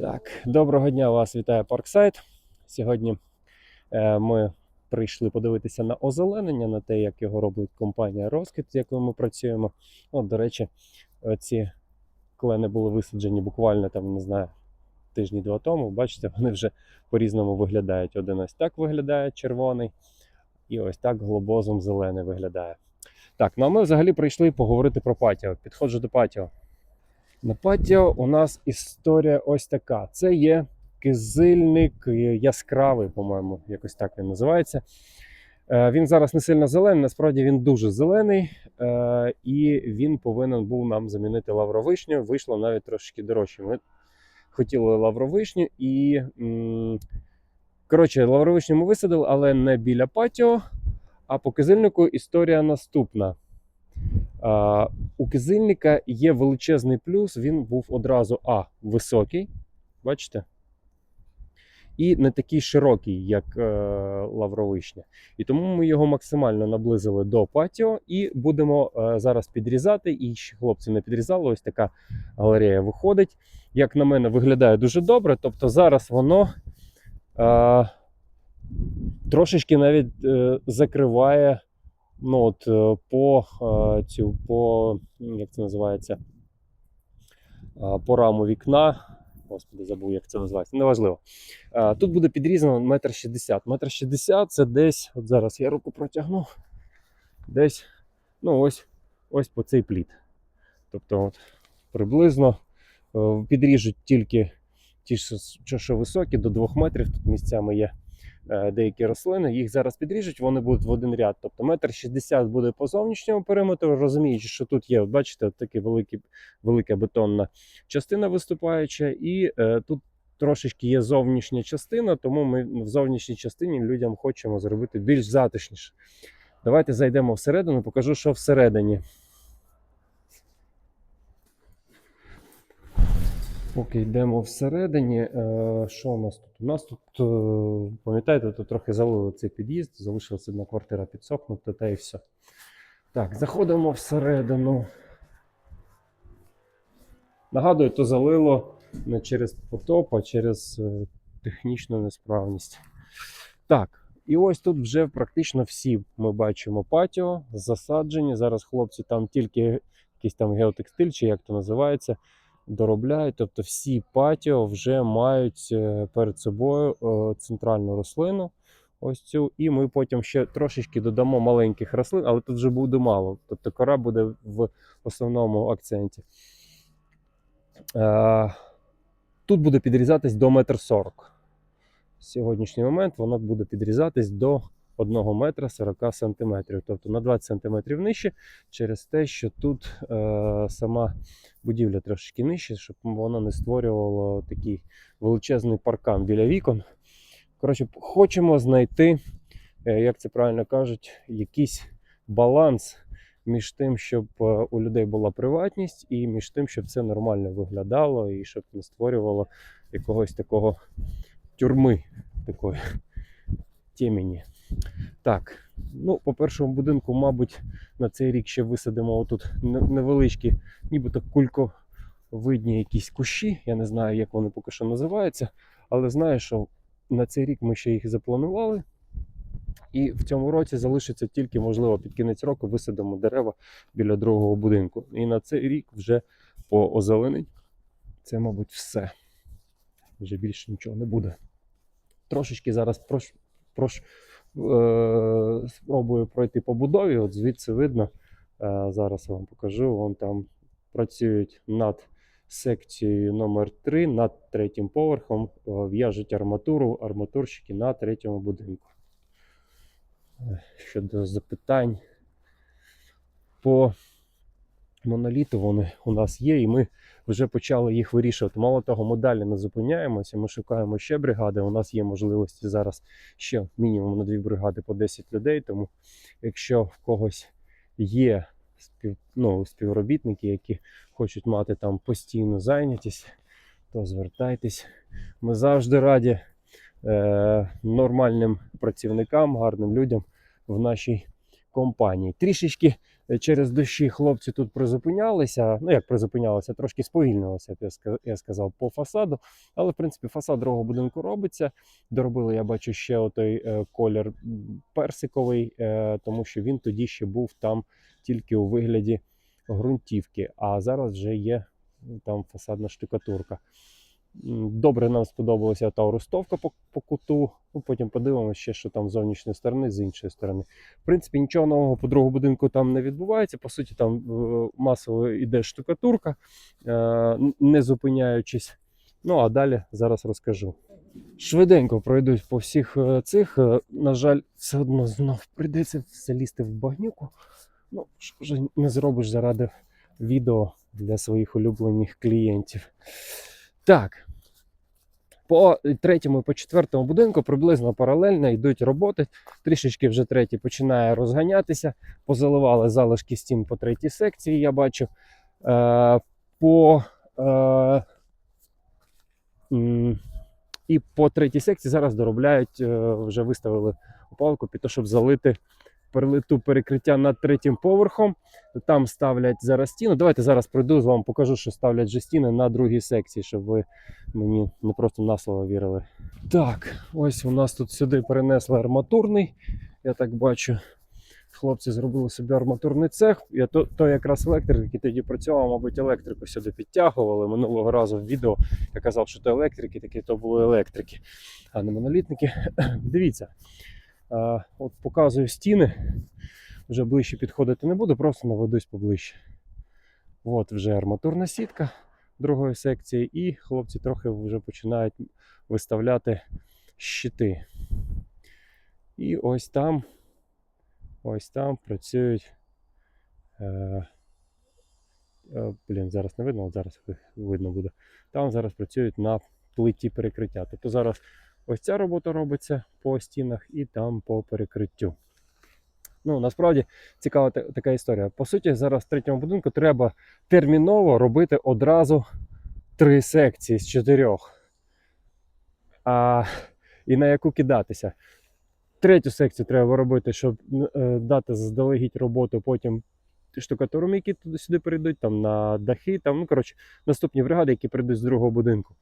Так, доброго дня вас вітає Парксайт. Сьогодні е, ми прийшли подивитися на озеленення, на те, як його робить компанія Розкид, з якою ми працюємо. От, до речі, ці клени були висаджені буквально там, не знаю, тижні два тому. Бачите, вони вже по-різному виглядають. Один ось так виглядає червоний, і ось так глобозом зелений виглядає. Так, ну а ми взагалі прийшли поговорити про патіо. Підходжу до патіо. На патіо у нас історія ось така: це є кизильник е, яскравий, по-моєму, якось так він називається. Е, Він зараз не сильно зелений, насправді він дуже зелений, е, і він повинен був нам замінити лавровишню. Вийшло навіть трошки дорожче. Ми хотіли лавровишню і. Коротше, лавровишню ми висадили, але не біля патіо. А по кизильнику історія наступна. У кизильника є величезний плюс, він був одразу А високий, бачите? І не такий широкий, як е, лавровишня. І тому ми його максимально наблизили до патіо і будемо е, зараз підрізати. І ще хлопці не підрізали. Ось така галерея виходить. Як на мене, виглядає дуже добре. Тобто зараз воно е, трошечки навіть е, закриває ну, от, е, по е, цю, по, як це називається, е, по раму вікна. Господи, забув, як це називається. Неважливо. Тут буде підрізано метр шістдесят. Метр шістдесят це десь, от зараз я руку протягну, десь, ну ось, ось по цей пліт. Тобто, от, приблизно підріжуть тільки ті, що, високі, до 2 метрів. Тут місцями є деякі рослини, їх зараз підріжуть, вони будуть в один ряд. Тобто метр шістдесят буде по зовнішньому периметру, розуміючи, що тут є, от бачите, от великі, велика бетонна частина виступаюча, і е, тут трошечки є зовнішня частина, тому ми в зовнішній частині людям хочемо зробити більш затишніше. Давайте зайдемо всередину, покажу, що всередині. Поки йдемо всередині, е, що у нас тут? У нас тут, е, пам'ятаєте, тут трохи залили цей під'їзд, залишилася одна квартира підсохнути, та і все. Так, заходимо всередину. Нагадую, то залило не через потоп, а через е, технічну несправність. Так, і ось тут вже практично всі ми бачимо патіо, засаджені. Зараз хлопці там тільки якийсь там геотекстиль, чи як то називається, доробляють. Тобто всі патіо вже мають е, перед собою е, центральну рослину. Ось цю, і ми потім ще трошечки додамо маленьких рослин, але тут вже буде мало. Тобто кора буде в основному акценті. Е, Тут буде підрізатись до 1,40 м. Сьогоднішній момент воно буде підрізатись до 1 метра 40 сантиметрів, тобто на 20 сантиметрів нижче, через те, що тут е, сама будівля трошки нижче, щоб воно не створювало такий величезний паркан біля вікон. Коротше, хочемо знайти, е, як це правильно кажуть, якийсь баланс між тим, щоб е, у людей була приватність, і між тим, щоб це нормально виглядало, і щоб не створювало якогось такого тюрми такої темені. Так, ну, по першому будинку, мабуть, на цей рік ще висадимо отут невеличкі, нібито кульковидні якісь кущі. Я не знаю, як вони поки що називаються, але знаю, що на цей рік ми ще їх запланували. І в цьому році залишиться тільки, можливо, під кінець року висадимо дерева біля другого будинку. І на цей рік вже по озеленень це, мабуть, все. Вже більше нічого не буде. Трошечки зараз прош, прош, спробую пройти по будові. От звідси видно. Е, зараз вам покажу. Вон там працюють над секцією номер 3 над третім поверхом. е, В'яжуть арматуру, арматурщики на третьому будинку. Е, Щодо запитань по моноліту вони у нас є, і ми вже почали їх вирішувати. Мало того, ми далі не зупиняємося. Ми шукаємо ще бригади. У нас є можливості зараз ще мінімум на дві бригади по 10 людей. Тому якщо в когось є спів, ну, співробітники, які хочуть мати там постійну зайнятість, то звертайтесь. Ми завжди раді е, нормальним працівникам, гарним людям в нашій компанії. Трішечки Через дощі хлопці тут призупинялися. Ну, як призупинялися, трошки сповільнилося, я, сказав, по фасаду. Але, в принципі, фасад другого будинку робиться. Доробили, я бачу, ще отой е, колір персиковий, е, тому що він тоді ще був там тільки у вигляді ґрунтівки, а зараз вже є там фасадна штукатурка. Добре нам сподобалася та рустовка по, по куту. Ну, потім подивимося ще, що там з зовнішньої сторони, з іншої сторони. В принципі, нічого нового по другому будинку там не відбувається. По суті, там е, масово йде штукатурка, е, не зупиняючись. Ну а далі зараз розкажу. Швиденько пройдуть по всіх е, цих. На жаль, все одно знов прийдеться залізти в багнюку. Ну, що вже не зробиш заради відео для своїх улюблених клієнтів. Так. По третьому і по четвертому будинку приблизно паралельно йдуть роботи. Трішечки вже третій починає розганятися. Позаливали залишки стін по третій секції, я бачу. Е, по, е, і по третій секції зараз доробляють, е, вже виставили опалку під те, щоб залити перелиту перекриття над третім поверхом. Там ставлять зараз стіну. Давайте зараз пройду з вами, покажу, що ставлять же стіни на другій секції, щоб ви мені не просто на слово вірили. Так, ось у нас тут сюди перенесли арматурний. Я так бачу, хлопці зробили собі арматурний цех. Я то, то якраз електрик, який тоді працював, мабуть, електрику сюди підтягували. Минулого разу в відео я казав, що то електрики, такі то були електрики, а не монолітники. Дивіться, от показую стіни. Вже ближче підходити не буду, просто наведусь поближче. От вже арматурна сітка другої секції, і хлопці трохи вже починають виставляти щити. І ось там, ось там працюють. Е, е, блін, зараз не видно, от зараз видно буде. Там зараз працюють на плиті перекриття. Тобто зараз ось ця робота робиться по стінах і там по перекриттю. Ну, насправді цікава така історія. По суті, зараз в третьому будинку треба терміново робити одразу три секції з чотирьох. А, і на яку кидатися. Третю секцію треба робити, щоб е, дати заздалегідь роботу потім штукатурам, які туди сюди прийдуть, там на дахи, там, ну коротше, наступні бригади, які прийдуть з другого будинку.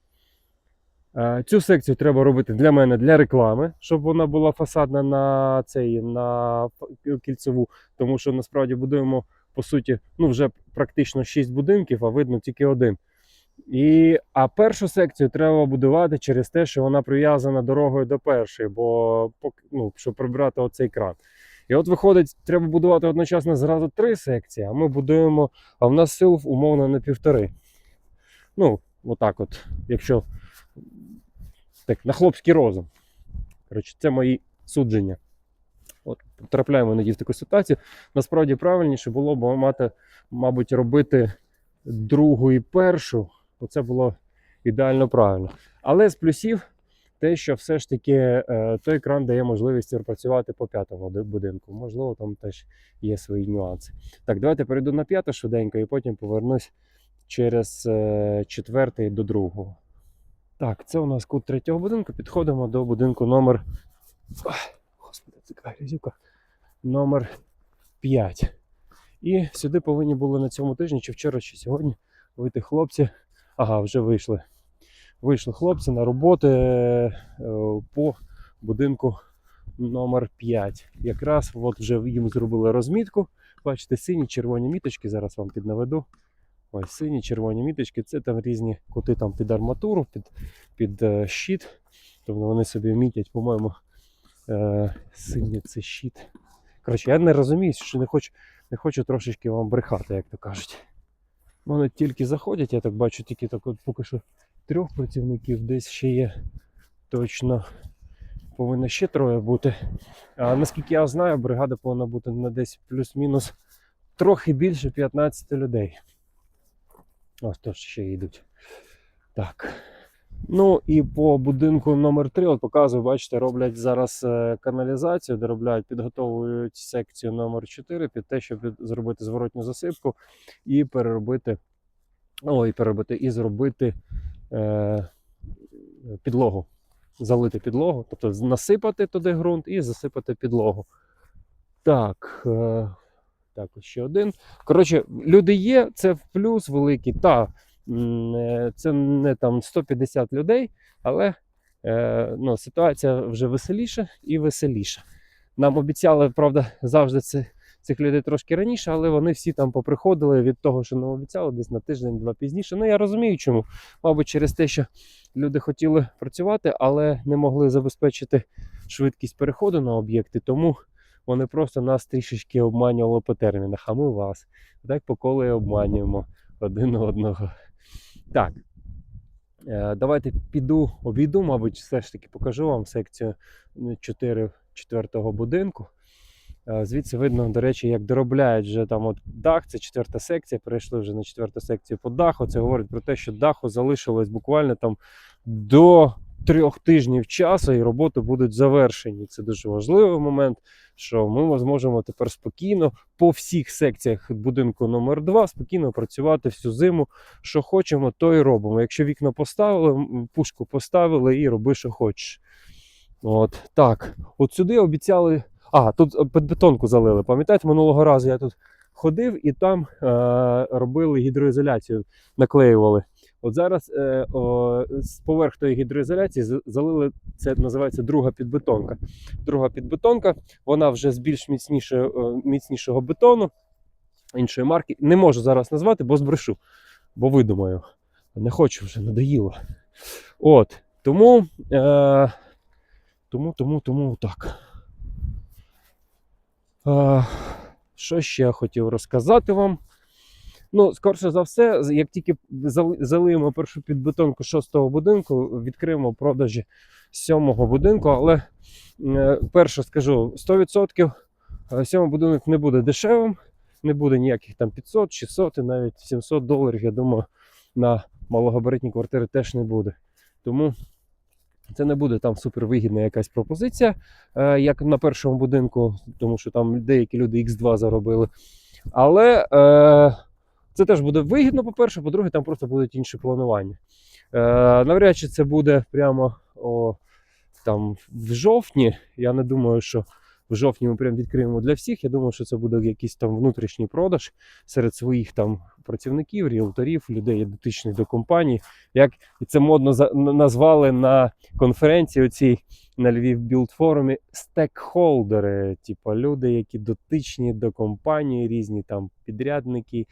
Е, Цю секцію треба робити для мене для реклами, щоб вона була фасадна на цей на кільцеву, тому що насправді будуємо по суті ну вже практично 6 будинків, а видно тільки один. І, а першу секцію треба будувати через те, що вона прив'язана дорогою до першої, бо ну, щоб прибрати оцей кран. І от виходить, треба будувати одночасно зразу три секції, а ми будуємо, а в нас сил умовно на півтори. Ну, отак от, якщо так, на хлопський розум. Коротше, це мої судження. От, потрапляємо іноді в таку ситуацію. Насправді правильніше було б мати, мабуть, робити другу і першу, бо це було ідеально правильно. Але з плюсів те, що все ж таки е, той екран дає можливість працювати по п'ятому будинку. Можливо, там теж є свої нюанси. Так, давайте перейду на п'яте швиденько і потім повернусь через е, четвертий до другого. Так, це у нас кут третього будинку. Підходимо до будинку номер. Господи, це грязюка. Номер 5. І сюди повинні були на цьому тижні, чи вчора, чи сьогодні вийти хлопці. Ага, вже вийшли. Вийшли хлопці на роботи е, по будинку номер 5. Якраз от вже їм зробили розмітку. Бачите, сині червоні міточки, зараз вам піднаведу. Ось сині червоні міточки, це там різні кути там під арматуру, під, під е, щит. Тобто вони собі мітять, по-моєму, е, синій це щит. Коротше, я не розумію, що не хочу, не хочу трошечки вам брехати, як то кажуть. Вони тільки заходять, я так бачу, тільки так от поки що трьох працівників, десь ще є точно повинно ще троє бути. А наскільки я знаю, бригада повинна бути на десь плюс-мінус трохи більше 15 людей. Ось то ще йдуть. Так. Ну і по будинку номер 3 от показую, бачите, роблять зараз е, каналізацію, доробляють, підготовують секцію номер 4 під те, щоб зробити зворотню засипку і переробити, о, і переробити, і зробити е, підлогу. Залити підлогу, тобто насипати туди ґрунт і засипати підлогу. Так. Е, Так, ось ще один. Коротше, люди є, це в плюс великий. Та е, це не там 150 людей, але е, ну, ситуація вже веселіша і веселіша. Нам обіцяли, правда, завжди це, цих людей трошки раніше, але вони всі там поприходили від того, що нам обіцяли, десь на тиждень-два пізніше. Ну я розумію, чому. Мабуть, через те, що люди хотіли працювати, але не могли забезпечити швидкість переходу на об'єкти, тому вони просто нас трішечки обманювали по термінах, а ми вас. Так по колу обманюємо один одного. Так. Е, Давайте піду, обійду, мабуть, все ж таки покажу вам секцію 4 четвертого будинку. Е, Звідси видно, до речі, як доробляють вже там от дах, це четверта секція, перейшли вже на четверту секцію по даху. Це говорить про те, що даху залишилось буквально там до трьох тижнів часу, і роботи будуть завершені. Це дуже важливий момент, що ми зможемо тепер спокійно по всіх секціях будинку номер 2 спокійно працювати всю зиму. Що хочемо, то і робимо. Якщо вікна поставили, пушку поставили і роби, що хочеш. От так. От сюди обіцяли. А, тут е, бетонку залили. Пам'ятаєте, минулого разу я тут ходив і там е, робили гідроізоляцію, наклеювали. От зараз е, о, з поверх тої гідроізоляції залили це називається друга підбетонка. Друга підбетонка, вона вже з більш міцнішого, е, міцнішого бетону, іншої марки. Не можу зараз назвати, бо збрешу, бо видумаю. Не хочу вже, надоїло. От. Тому, е, тому, тому, тому так. Е, що ще я хотів розказати вам? Ну, скорше за все, як тільки залиємо першу підбетонку шостого будинку, відкриємо продажі сьомого будинку. Але е, перше скажу: 100% е, сьомий будинок не буде дешевим, не буде ніяких там 500, 600 і навіть 700 доларів. Я думаю, на малогабаритні квартири теж не буде. Тому це не буде там супервигідна якась пропозиція, е, як на першому будинку, тому що там деякі люди X2 заробили. Але це теж буде вигідно, по-перше, по-друге, там просто будуть інші планування. Е, навряд чи це буде прямо о, там, в жовтні. Я не думаю, що в жовтні ми прям відкриємо для всіх. Я думаю, що це буде якийсь там внутрішній продаж серед своїх там працівників, ріелторів, людей дотичних до компанії. Як це модно назвали на конференції оцій на Львів Білд форумі стекхолдери, типу люди, які дотичні до компанії, різні там підрядники,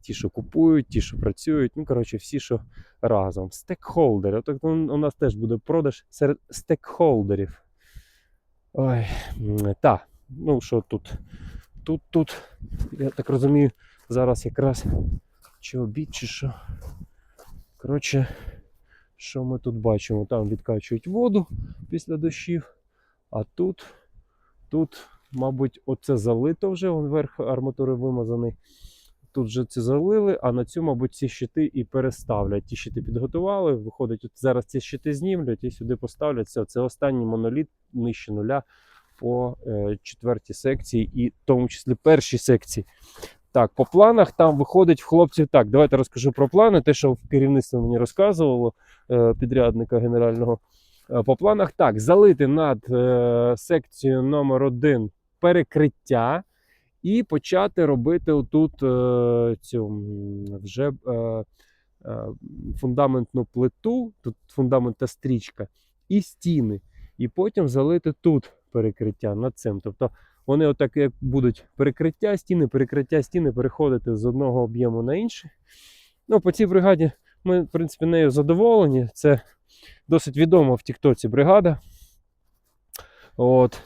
ті, що купують, ті, що працюють. Ну, коротше, всі, що разом. Стекхолдери. У у нас теж буде продаж серед стекхолдерів. Ой, та, ну що тут? Тут, тут, я так розумію, зараз якраз чи обід, чи що. Коротше, що ми тут бачимо? Там відкачують воду після дощів, а тут, тут, мабуть, оце залито вже, вон верх арматури вимазаний. Тут вже це залили, а на цю, мабуть, ці щити і переставлять. Ті щити підготували. Виходить, от зараз ці щити знімлять і сюди поставлять. Це, це останній моноліт нижче нуля по е, четвертій секції, і в тому числі першій секції. Так, по планах там виходить в хлопців так. Давайте розкажу про плани. Те, що керівництво мені розказувало е, підрядника генерального. Е, По планах так, залити над е, секцією номер 1 перекриття і почати робити отут цю вже фундаментну плиту, тут фундамент та стрічка, і стіни. І потім залити тут перекриття над цим. Тобто вони отак як будуть перекриття стіни, перекриття стіни переходити з одного об'єму на інший. Ну, по цій бригаді ми, в принципі, нею задоволені. Це досить відома в Тіктоці бригада. От.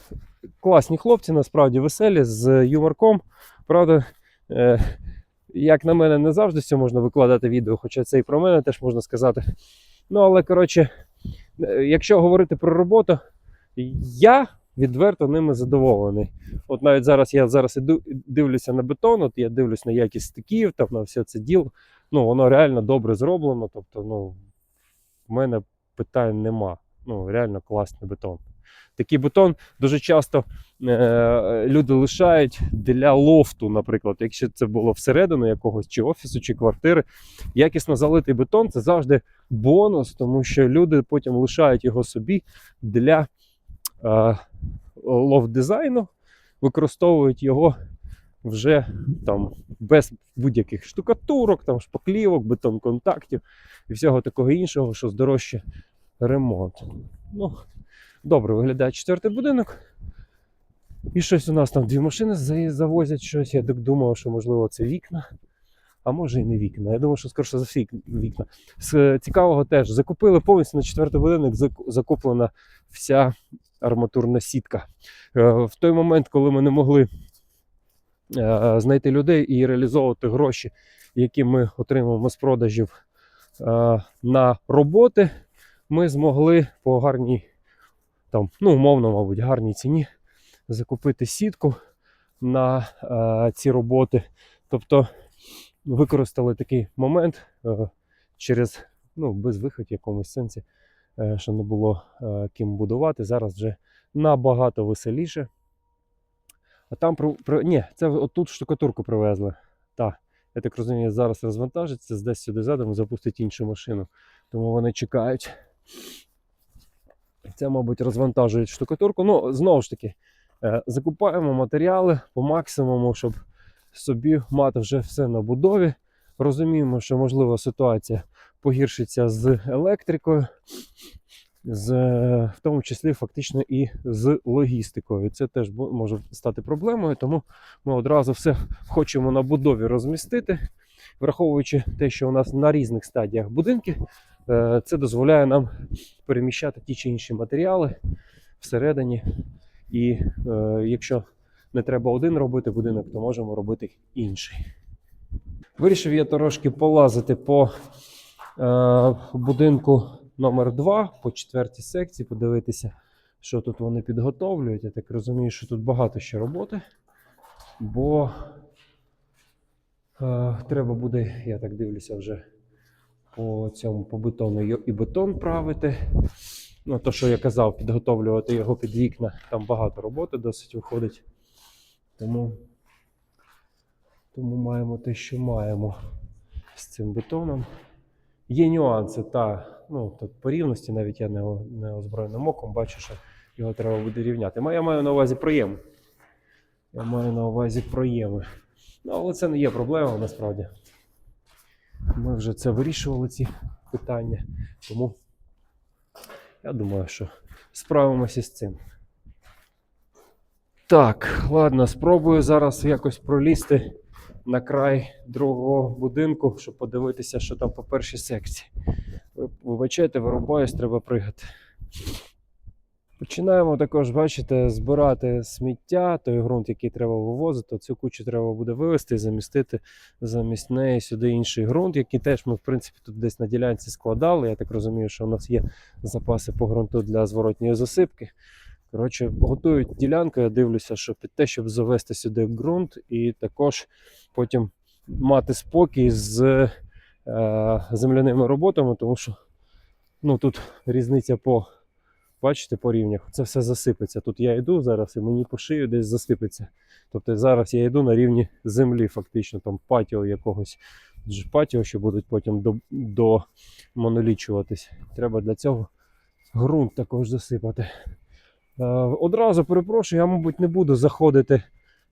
Класні хлопці, насправді веселі, з юморком. Правда, е, як на мене, не завжди все можна викладати відео, хоча це і про мене теж можна сказати. Ну, але коротше, е, якщо говорити про роботу, я відверто ними задоволений. От навіть зараз я зараз іду, дивлюся на бетон, от я дивлюсь на якість стиків, там на все це діло. Ну, воно реально добре зроблено. Тобто, ну, в мене питань нема. Ну, реально класний бетон. Такий бетон дуже часто е, люди лишають для лофту, наприклад, якщо це було всередину якогось чи офісу, чи квартири. Якісно залитий бетон це завжди бонус, тому що люди потім лишають його собі для е, лофт-дизайну, використовують його вже там без будь-яких штукатурок, там шпаклівок, бетон-контактів і всього такого іншого, що здорожче ремонт. Ну, добре виглядає четвертий будинок. І щось у нас там дві машини завозять щось. Я так думав, що можливо це вікна. А може і не вікна. Я думаю, що скоріше за всі вікна. З цікавого теж закупили повністю на четвертий будинок, закуплена вся арматурна сітка. Е, В той момент, коли ми не могли е, знайти людей і реалізовувати гроші, які ми отримуємо з продажів е, на роботи, ми змогли по гарній, там, ну, умовно, мабуть, гарній ціні закупити сітку на ці роботи. Тобто використали такий момент через ну, безвихідь в якомусь сенсі, що не було е, ким будувати. Зараз вже набагато веселіше. А там про, про... Ні, це отут штукатурку привезли. Так, я так розумію, зараз розвантажиться, десь сюди задом запустить іншу машину. Тому вони чекають. Це, мабуть, розвантажують штукатурку. Ну, знову ж таки, е, закупаємо матеріали по максимуму, щоб собі мати вже все на будові. Розуміємо, що можливо ситуація погіршиться з електрикою, з, в тому числі фактично і з логістикою. Це теж може стати проблемою, тому ми одразу все хочемо на будові розмістити, враховуючи те, що у нас на різних стадіях будинки, е, це дозволяє нам переміщати ті чи інші матеріали всередині. І е, якщо не треба один робити будинок, то можемо робити інший. Вирішив я трошки полазити по будинку номер 2 по четвертій секції, подивитися, що тут вони підготовлюють. Я так розумію, що тут багато ще роботи, бо е, треба буде, я так дивлюся, вже по цьому по бетону і бетон правити. Ну, то, що я казав, підготовлювати його під вікна, там багато роботи досить виходить. Тому, тому маємо те, що маємо з цим бетоном. Є нюанси, та ну, по рівності, навіть я не, не озброєним оком бачу, що його треба буде рівняти. Я маю на увазі проєм. Я маю на увазі проєми. Ну, але це не є проблема насправді. Ми вже це вирішували, ці питання. Тому я думаю, що справимося з цим. Так, ладно, спробую зараз якось пролізти на край другого будинку, щоб подивитися, що там по першій секції. Вибачайте, вирубаюсь, треба пригати. Починаємо також, бачите, збирати сміття, той ґрунт, який треба вивозити. Цю кучу треба буде вивезти і замістити замість неї сюди інший ґрунт, який теж ми, в принципі, тут десь на ділянці складали. Я так розумію, що у нас є запаси по ґрунту для зворотньої засипки. Коротше, готують ділянку, я дивлюся, що під те, щоб завести сюди ґрунт, і також потім мати спокій з е, земляними роботами, тому що ну, тут різниця по, бачите, по рівнях. Це все засипеться. Тут я йду зараз і мені по шию десь засипеться. Тобто зараз я йду на рівні землі, фактично, там патіо якогось. Патіо, що будуть потім до, до монолічуватись. Треба для цього ґрунт також засипати. Е, Одразу перепрошую, я, мабуть, не буду заходити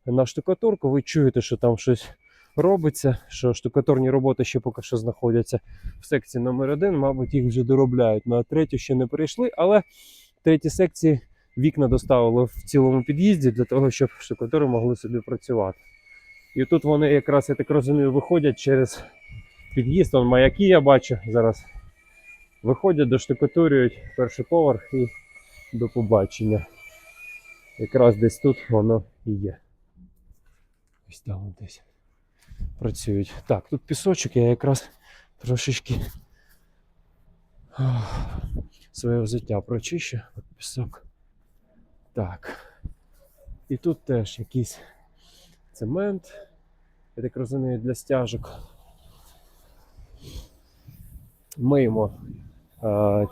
на штукатурку. Ви чуєте, що там щось робиться, що штукатурні роботи ще поки що знаходяться в секції номер 1 Мабуть, їх вже доробляють. На третю ще не перейшли, але в третій секції вікна доставили в цілому під'їзді для того, щоб штукатури могли собі працювати. І тут вони якраз, я так розумію, виходять через під'їзд. Вон маяки я бачу зараз. Виходять, доштукатурюють перший поверх і до побачення. Якраз десь тут воно і є. Ось там десь працюють. Так, тут пісочок, я якраз трошечки своє взуття прочищу. От пісок. Так. І тут теж якийсь цемент. Я так розумію, для стяжок. Миємо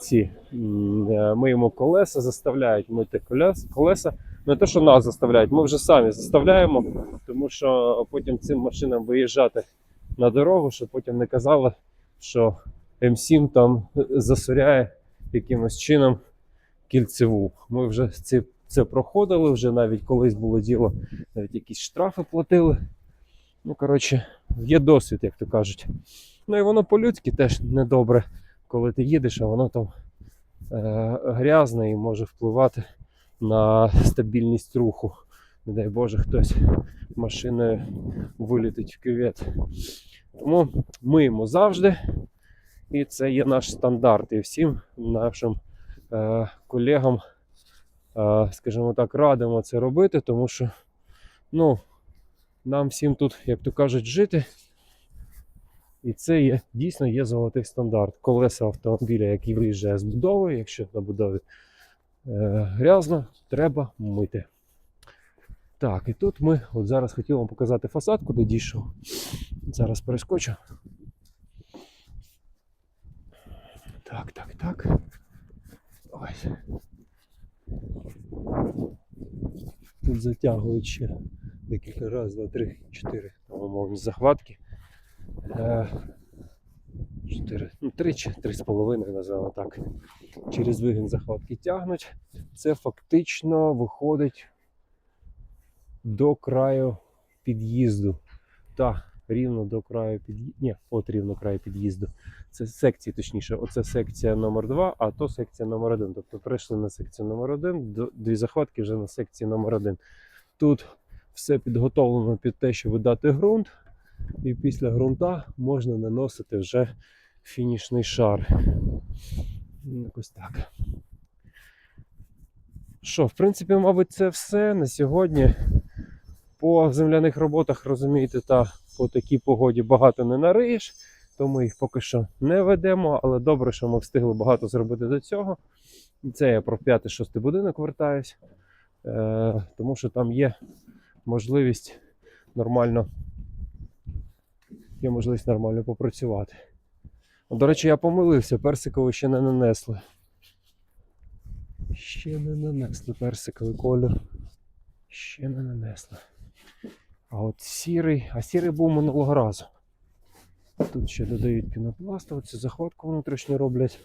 ці м, е, миємо колеса, заставляють мити колес, колеса. Не те, що нас заставляють, ми вже самі заставляємо, тому що потім цим машинам виїжджати на дорогу, щоб потім не казали, що М7 там засоряє якимось чином кільцеву. Ми вже ці, це проходили вже, навіть колись було діло, навіть якісь штрафи платили. Ну, коротше, є досвід, як то кажуть. Ну і воно по-людськи теж недобре, коли ти їдеш, а воно там е, грязне і може впливати на стабільність руху. Не дай Боже, хтось машиною вилітить в кювет. Тому миємо завжди. І це є наш стандарт. І всім нашим е, колегам, е, скажімо так, радимо це робити, тому що ну, нам всім тут, як то кажуть, жити. І це є, дійсно є золотий стандарт. Колеса автомобіля, який виїжджає з будови, якщо на будові е, грязно, треба мити. Так, і тут ми от зараз хотіли вам показати фасад, куди дійшов. Зараз перескочу. Так, так, так. Ось. Тут затягують ще декілька раз, два, три, чотири, по-моєму, захватки. Е, Чотири, ну, три чи три з половиною, називаємо так. Через вигін захватки тягнуть. Це фактично виходить до краю під'їзду. Та, рівно до краю під'їзду. Ні, от рівно краю під'їзду. Це секції, точніше, оце секція номер 2 а то секція номер 1 Тобто прийшли на секцію номер 1 дві захватки вже на секції номер 1 Тут все підготовлено під те, щоб дати ґрунт, і після ґрунта можна наносити вже фінішний шар. Якось так. Що, в принципі, мабуть, це все на сьогодні. По земляних роботах, розумієте, та по такій погоді багато не нариєш, тому їх поки що не ведемо, але добре, що ми встигли багато зробити до цього. Це я про 5-6 будинок вертаюсь, е, тому що там є можливість нормально, є можливість нормально попрацювати. До речі, я помилився, персиковий ще не нанесли. Ще не нанесли персиковий колір. Ще не нанесли. А от сірий, а сірий був минулого разу. Тут ще додають пінопласт, оцю захватку внутрішню роблять.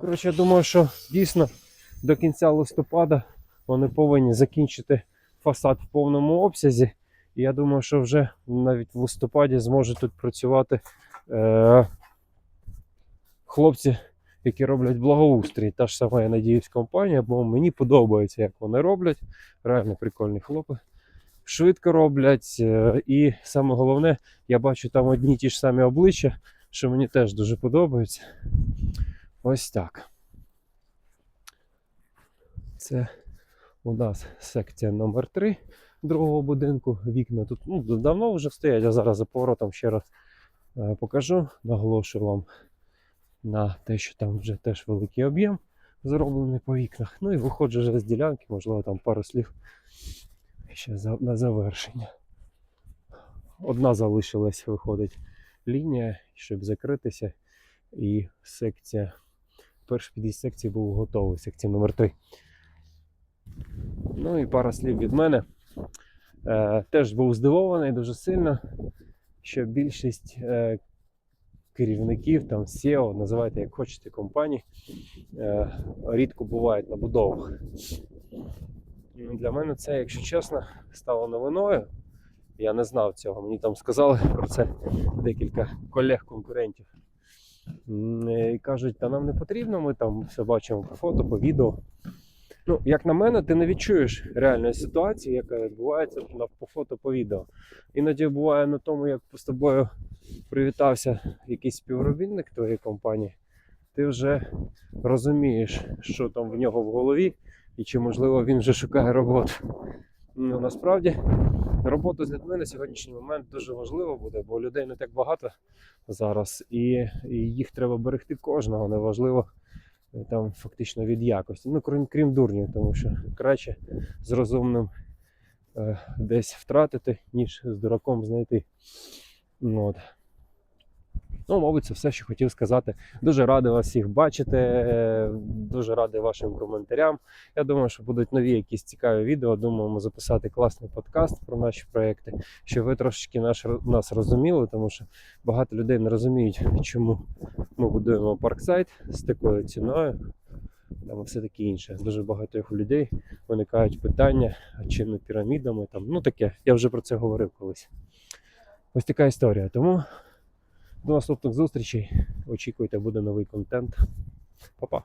Коротше, я думаю, що дійсно до кінця листопада вони повинні закінчити фасад в повному обсязі. І я думаю, що вже навіть в листопаді зможуть тут працювати е- хлопці, які роблять благоустрій. Та ж сама, я надіюсь, компанія, бо мені подобається, як вони роблять. Реально прикольні хлопи. Швидко роблять. е, І саме головне, я бачу там одні ті ж самі обличчя, що мені теж дуже подобається. Ось так. Це у нас секція номер 3 другого будинку. Вікна тут ну, давно вже стоять, а зараз за поворотом ще раз е, покажу. Наголошую вам на те, що там вже теж великий об'єм зроблений по вікнах. Ну і виходжу вже з ділянки, можливо, там пару слів ще на завершення. Одна залишилась, виходить, лінія, щоб закритися. І секція. Перший під'їзд секції був готовий, секція номер 3 Ну і пара слів від мене. Е, теж був здивований дуже сильно, що більшість е, керівників, там SEO, називайте як хочете компаній, е, рідко бувають на будовах. Для мене це, якщо чесно, стало новиною. Я не знав цього. Мені там сказали про це декілька колег-конкурентів. І кажуть, та нам не потрібно, ми там все бачимо по фото, по відео. Ну, як на мене, ти не відчуєш реальної ситуації, яка відбувається по фото, по відео. Іноді буває на тому, як з тобою привітався якийсь співробітник твоєї компанії, ти вже розумієш, що там в нього в голові, і чи можливо він вже шукає роботу. Ну, насправді, робота з людьми на сьогоднішній момент дуже важлива буде, бо людей не так багато зараз, і, і їх треба берегти кожного, неважливо там фактично від якості. Ну, крім, крім дурнів, тому що краще з розумним е, десь втратити, ніж з дураком знайти. Ну, От. Ну, мабуть, це все, що хотів сказати. Дуже радий вас всіх бачити, е, дуже радий вашим коментарям. Я думаю, що будуть нові якісь цікаві відео. Думаємо записати класний подкаст про наші проекти, щоб ви трошечки наш, нас розуміли, тому що багато людей не розуміють, чому ми будуємо парксайт з такою ціною. там, все таке інше. Дуже багато у людей виникають питання, а чи не пірамідами, там, ну таке, я вже про це говорив колись. Ось така історія. Тому до наступних зустрічей. Очікуйте, буде новий контент. Па-па.